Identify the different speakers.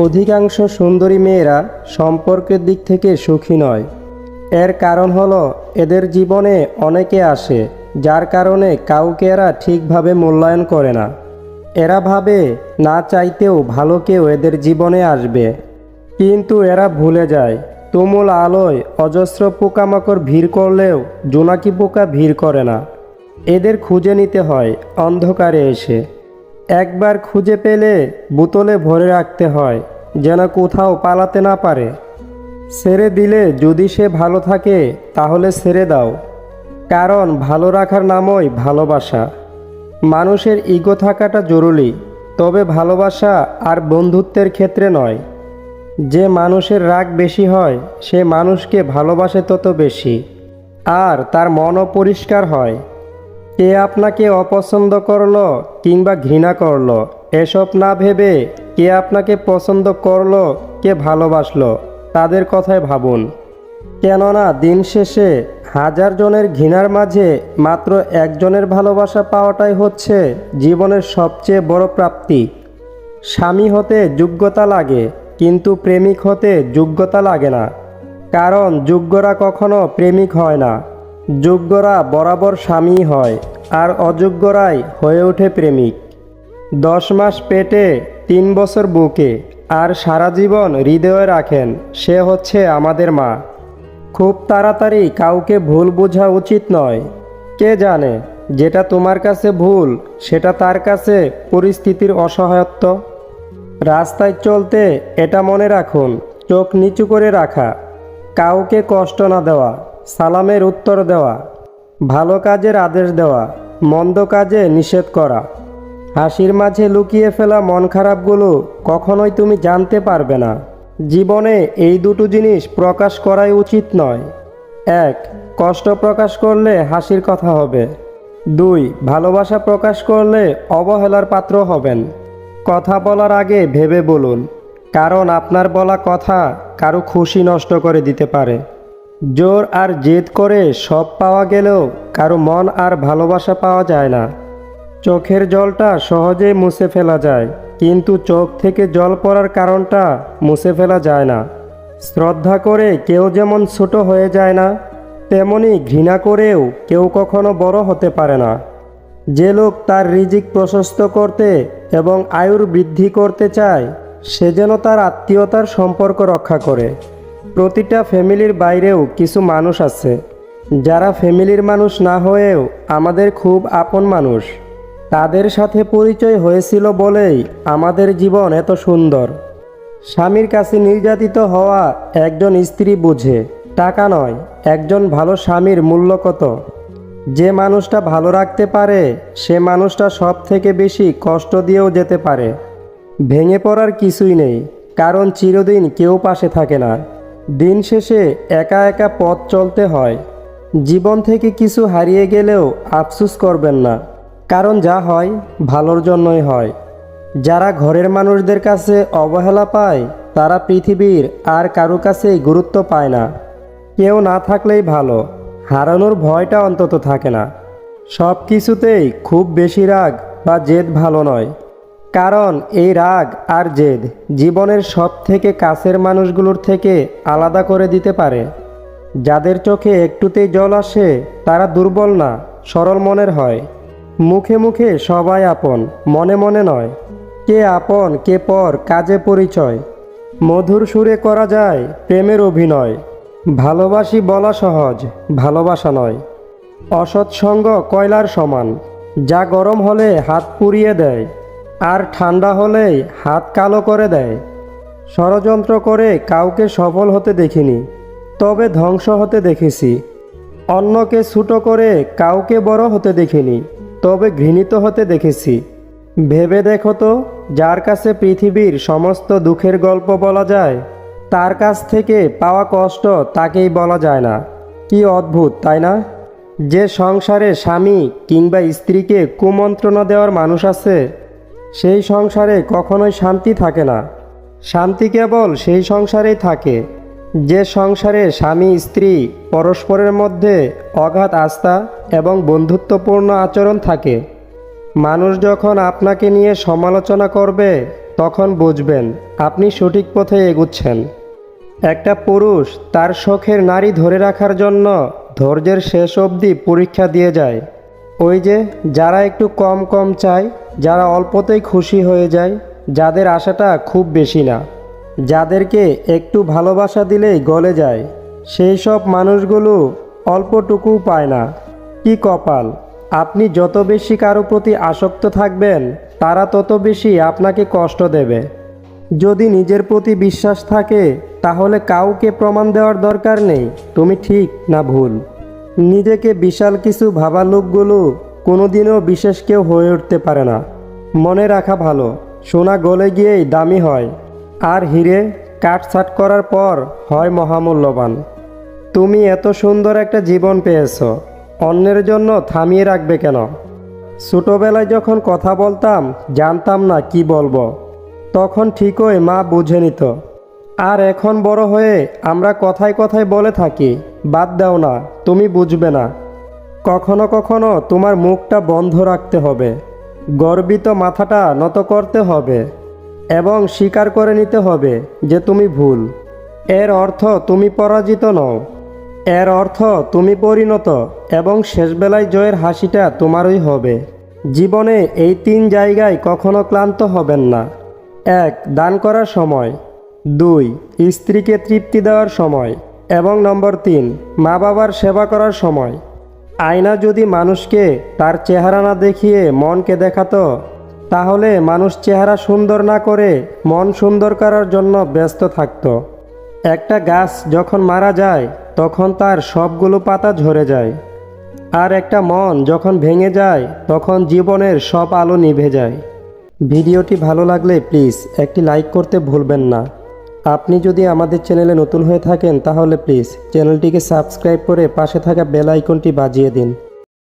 Speaker 1: অধিকাংশ সুন্দরী মেয়েরা সম্পর্কের দিক থেকে সুখী নয়। এর কারণ হলো, এদের জীবনে অনেকে আসে, যার কারণে কাউকে এরা ঠিকভাবে মূল্যায়ন করে না। এরা ভাবে, না চাইতেও ভালো কেউ এদের জীবনে আসবে। কিন্তু এরা ভুলে যায়, তুমুল আলোয় অজস্র পোকামাকড় ভিড় করলেও জোনাকি পোকা ভিড় করে না। এদের খুঁজে নিতে হয় অন্ধকারে এসে। একবার খুঁজে পেলে বোতলে ভরে রাখতে হয়, যেন কোথাও পালাতে না পারে। ছেড়ে দিলে যদি সে ভালো থাকে, তাহলে ছেড়ে দাও। কারণ ভালো রাখার নামই ভালোবাসা। মানুষের ইগো থাকাটা জরুরি, তবে ভালোবাসা আর বন্ধুত্বের ক্ষেত্রে নয়। যে মানুষের রাগ বেশি হয়, সে মানুষকে ভালোবাসে তত বেশি। আর তার মনও পরিষ্কার হয়। কে আপনাকে অপছন্দ করল কিংবা ঘৃণা করল? এসব না ভেবে কে আপনাকে পছন্দ করল, কে ভালোবাসলো, তাদের কথায় ভাবুন। কেননা দিন শেষে হাজার জনের ঘৃণার মাঝে মাত্র একজনের ভালোবাসা পাওয়াটাই হচ্ছে জীবনের সবচেয়ে বড় প্রাপ্তি। স্বামী হতে যোগ্যতা লাগে, কিন্তু প্রেমিক হতে যোগ্যতা লাগে না। কারণ যোগ্যরা কখনো প্রেমিক হয় না। যোগ্যরা বরাবর স্বামী হয় আর অযোগ্যরাই হয়ে ওঠে প্রেমিক। দশ মাস পেটে, তিন বছর বুকে আর সারা জীবন হৃদয়ে রাখেন, সে হচ্ছে আমাদের মা। খুব তাড়াতাড়ি কাউকে ভুল বোঝা উচিত নয়। কে জানে যেটা তোমার কাছে ভুল, সেটা তার কাছে পরিস্থিতির অসহায়ত্ব? রাস্তায় চলতে এটা মনে রাখুন, চোখ নিচু করে রাখা। কাউকে কষ্ট না দেওয়া। সালামের উত্তর দেওয়া, ভালো কাজের আদেশ দেওয়া, মন্দ কাজে নিষেধ করা। হাসির মাঝে লুকিয়ে ফেলা মন খারাপগুলো কখনোই তুমি জানতে পারবে না। জীবনে এই দুটো জিনিস প্রকাশ করাই উচিত নয়। এক, কষ্ট প্রকাশ করলে হাসির কথা হবে। দুই, ভালোবাসা প্রকাশ করলে অবহেলার পাত্র হবেন। কথা বলার আগে ভেবে বলুন, কারণ আপনার বলা কথা কারও খুশি নষ্ট করে দিতে পারে। জোর আর জেদ করে সব পাওয়া গেলেও কারও মন আর ভালোবাসা পাওয়া যায় না। চোখের জলটা সহজেই মুছে ফেলা যায়, কিন্তু চোখ থেকে জল পড়ার কারণটা মুছে ফেলা যায় না। শ্রদ্ধা করে কেউ যেমন ছোট হয়ে যায় না, তেমনি ঘৃণা করেও কেউ কখনো বড় হতে পারে না। যে লোক তার রিজিক প্রশস্ত করতে এবং আয়ুর বৃদ্ধি করতে চায়, সে যেন তার আত্মীয়তার সম্পর্ক রক্ষা করে। প্রতিটা ফ্যামিলির বাইরেও কিছু মানুষ আছে। যারা ফ্যামিলির মানুষ না হয়েও আমাদের খুব আপন মানুষ। তাদের সাথে পরিচয় হয়েছিল বলেই আমাদের জীবন এত সুন্দর। স্বামীর কাছে নির্যাতিত হওয়া একজন স্ত্রী বুঝে, টাকা নয়, একজন ভালো স্বামীর মূল্য কত? যে মানুষটা ভালো রাখতে পারে, সে মানুষটা সব থেকে বেশি কষ্ট দিয়েও যেতে পারে। ভেঙে পড়ার কিছুই নেই, কারণ চিরদিন কেউ পাশে থাকে না। দিন শেষে একা একা পথ চলতে হয়। জীবন থেকে কিছু হারিয়ে গেলেও আফসুস করবেন না। কারণ যা হয়, ভালোর জন্যই হয়। যারা ঘরের মানুষদের কাছে অবহেলা পায়, তারা পৃথিবীর আর কারও কাছেই গুরুত্ব পায় না। কেউ না থাকলেই ভালো। হারানোর ভয়টা অন্তত থাকে না। সব কিছুতেই খুব বেশি রাগ বা জেদ ভালো নয়। কারণ এই রাগ আর জেদ জীবনের সব থেকে কাছের মানুষগুলোর থেকে আলাদা করে দিতে পারে। যাদের চোখে একটুতেই জল আসে, তারা দুর্বল না, সরল মনের হয়। মুখে মুখে সবাই আপন, মনে মনে নয়। কে আপন, কে পর, কাজে পরিচয়। মধুর সুরে করা যায় প্রেমের অভিনয়। ভালোবাসি বলা সহজ, ভালোবাসা নয়। অসৎসঙ্গ কয়লার সমান, যা গরম হলে হাত পুড়িয়ে দেয়। আর ঠান্ডা হলেই হাত কালো করে দেয়। ষড়যন্ত্র করে কাউকে সফল হতে দেখিনি, তবে ধ্বংস হতে দেখেছি। অন্যকে ছুটো করে কাউকে বড় হতে দেখিনি, তবে ঘৃণিত হতে দেখেছি। ভেবে দেখো তো, যার কাছে পৃথিবীর সমস্ত দুঃখের গল্প বলা যায়, তার কাছ থেকে পাওয়া কষ্ট তাকেই বলা যায় না। কি অদ্ভুত, তাই না? যে সংসারে স্বামী কিংবা স্ত্রীকে কুমন্ত্রণা দেওয়ার মানুষ আছে সেই সংসারে কখনোই শান্তি থাকে না। শান্তি কেবল সেই সংসারেই থাকে, যে সংসারে স্বামী, স্ত্রী, পরস্পরের মধ্যে অগাধ আস্থা এবং বন্ধুত্বপূর্ণ আচরণ থাকে। মানুষ যখন আপনাকে নিয়ে সমালোচনা করবে, তখন বুঝবেন আপনি সঠিক পথে এগুচ্ছেন। একটা পুরুষ তার শখের নারী ধরে রাখার জন্য ধৈর্যের শেষ অবধি পরীক্ষা দিয়ে যায়। ওই যে যারা একটু কম কম চায়, যারা অল্পতেই খুশি হয়ে যায়, যাদের আশাটা খুব বেশি না। যাদেরকে একটু ভালোবাসা দিলেই গলে যায়, সেই সব মানুষগুলো অল্পটুকু পায় না। কি কপাল! আপনি যত বেশি কারও প্রতি আসক্ত থাকবেন, তারা তত বেশি আপনাকে কষ্ট দেবে। যদি নিজের প্রতি বিশ্বাস থাকে, তাহলে কাউকে প্রমাণ দেওয়ার দরকার নেই, তুমি ঠিক না ভুল। নিজেকে বিশাল কিছু ভাবা লোকগুলো কোনোদিনও বিশেষ কেউ হয়ে উঠতে পারে না। মনে রাখা ভালো, সোনা গলে গিয়েই দামি হয়। আর হিরে কাটছাট করার পর হয় মহামূল্যবান। তুমি এত সুন্দর একটা জীবন পেয়েছ, অন্যের জন্য থামিয়ে রাখবে কেন? ছোটোবেলায় যখন কথা বলতাম, জানতাম না কি বলব। তখন ঠিকই মা বুঝে নিত। আর এখন বড় হয়ে আমরা কথায় কথায় বলে থাকি, বাদ দাও না, তুমি বুঝবে না। কখনো কখনো তোমার মুখটা বন্ধ রাখতে হবে। গর্বিত মাথাটা নত করতে হবে এবং স্বীকার করে নিতে হবে যে তুমি ভুল। এর অর্থ তুমি পরাজিত নও। এর অর্থ তুমি পরিণত এবং শেষবেলায় জয়ের হাসিটা তোমারই হবে। জীবনে এই তিন জায়গায় কখনো ক্লান্ত হবেন না। এক, দান করার সময়। দুই, স্ত্রীকে তৃপ্তি দেওয়ার সময় এবং নম্বর তিন মা বাবার সেবা করার সময়। আয়না যদি মানুষকে তার চেহারা না দেখিয়ে মনকে দেখাতো, তাহলে মানুষ চেহারা সুন্দর না করে মন সুন্দর করার জন্য ব্যস্ত থাকত। একটা গাছ যখন মারা যায়, তখন তার সবগুলো পাতা ঝরে যায়। আর একটা মন যখন ভেঙে যায়, তখন জীবনের সব আলো নিভে যায়। ভিডিওটি ভালো লাগলে প্লিজ একটি লাইক করতে ভুলবেন না। আপনি যদি আমাদের চ্যানেলে নতুন হয়ে থাকেন তাহলে প্লিজ চ্যানেলটিকে সাবস্ক্রাইব করে পাশে থাকা বেল আইকনটি বাজিয়ে দিন।